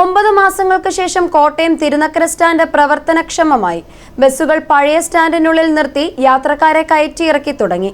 ഒമ്പത് മാസങ്ങൾക്ക് ശേഷം കോട്ടയം തിരുനക്കര സ്റ്റാൻഡ് പ്രവർത്തനക്ഷമമായി. ബസ്സുകൾ പഴയ സ്റ്റാൻഡിനുള്ളിൽ നിർത്തി യാത്രക്കാരെ കയറ്റി ഇറക്കി തുടങ്ങി.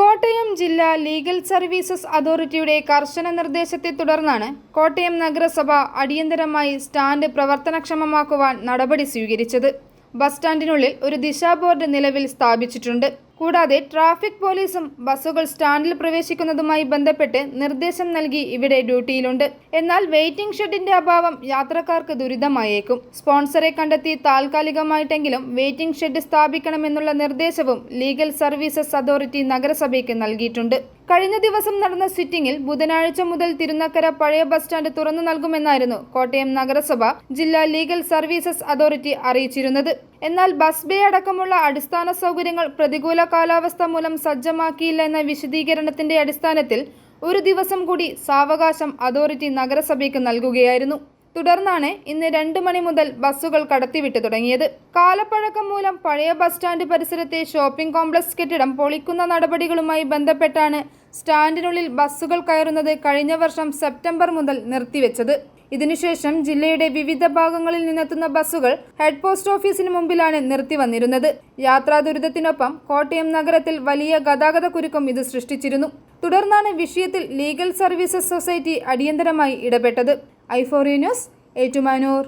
കോട്ടയം ജില്ലാ ലീഗൽ സർവീസസ് അതോറിറ്റിയുടെ കർശന നിർദ്ദേശത്തെ തുടർന്നാണ് കോട്ടയം നഗരസഭ അടിയന്തരമായി സ്റ്റാൻഡ് പ്രവർത്തനക്ഷമമാക്കുവാൻ നടപടി സ്വീകരിച്ചത്. ബസ് സ്റ്റാൻഡിനുള്ളിൽ ഒരു ദിശാബോർഡ് നിലവിൽ സ്ഥാപിച്ചിട്ടുണ്ട്. കൂടാതെ ട്രാഫിക് പോലീസും ബസ്സുകൾ സ്റ്റാൻഡിൽ പ്രവേശിക്കുന്നതുമായി ബന്ധപ്പെട്ട് നിർദ്ദേശം നൽകി ഇവിടെ ഡ്യൂട്ടിയിലുണ്ട്. എന്നാൽ വെയിറ്റിംഗ് ഷെഡിന്റെ അഭാവം യാത്രക്കാർക്ക് ദുരിതമായേക്കും. സ്പോൺസറെ കണ്ടെത്തി താൽക്കാലികമായിട്ടെങ്കിലും വെയിറ്റിംഗ് ഷെഡ് സ്ഥാപിക്കണമെന്നുള്ള നിർദ്ദേശവും ലീഗൽ സർവീസസ് അതോറിറ്റി നഗരസഭയ്ക്ക് നൽകിയിട്ടുണ്ട്. കഴിഞ്ഞ ദിവസം നടന്ന സിറ്റിംഗിൽ ബുധനാഴ്ച മുതൽ തിരുനക്കര പഴയ ബസ് സ്റ്റാൻഡ് തുറന്നു നൽകുമെന്നായിരുന്നു കോട്ടയം നഗരസഭ ജില്ലാ ലീഗൽ സർവീസസ് അതോറിറ്റി അറിയിച്ചിരുന്നത്. എന്നാൽ ബസ് ബേ അടക്കമുള്ള അടിസ്ഥാന സൗകര്യങ്ങൾ പ്രതികൂല കാലാവസ്ഥ മൂലം സജ്ജമാക്കിയില്ല എന്ന വിശദീകരണത്തിന്റെ അടിസ്ഥാനത്തിൽ ഒരു ദിവസം കൂടി സാവകാശം അതോറിറ്റി നഗരസഭയ്ക്ക് നൽകുകയായിരുന്നു. തുടർന്നാണ് ഇന്ന് രണ്ട് മണി മുതൽ ബസ്സുകൾ കടത്തിവിട്ടു തുടങ്ങിയത്. കാലപ്പഴക്കം മൂലം പഴയ ബസ് സ്റ്റാൻഡ് പരിസരത്തെ ഷോപ്പിംഗ് കോംപ്ലക്സ് കെട്ടിടം പൊളിക്കുന്ന നടപടികളുമായി ബന്ധപ്പെട്ടാണ് സ്റ്റാൻഡിനുള്ളിൽ ബസ്സുകൾ കയറുന്നത് കഴിഞ്ഞ വർഷം സെപ്റ്റംബർ മുതൽ നിർത്തിവെച്ചത്. ഇതിനുശേഷം ജില്ലയുടെ വിവിധ ഭാഗങ്ങളിൽ നിന്നെത്തുന്ന ബസ്സുകൾ ഹെഡ് പോസ്റ്റ് ഓഫീസിന് മുമ്പിലാണ് നിർത്തി വന്നിരുന്നത്. യാത്രാ ദുരിതത്തിനൊപ്പം കോട്ടയം നഗരത്തിൽ വലിയ ഗതാഗത കുരുക്കം ഇത് സൃഷ്ടിച്ചിരുന്നു. തുടർന്നാണ് വിഷയത്തിൽ ലീഗൽ സർവീസസ് സൊസൈറ്റി അടിയന്തരമായി ഇടപെട്ടത്. ഐഫോറി ന്യൂസ് ഏറ്റുമാനൂർ.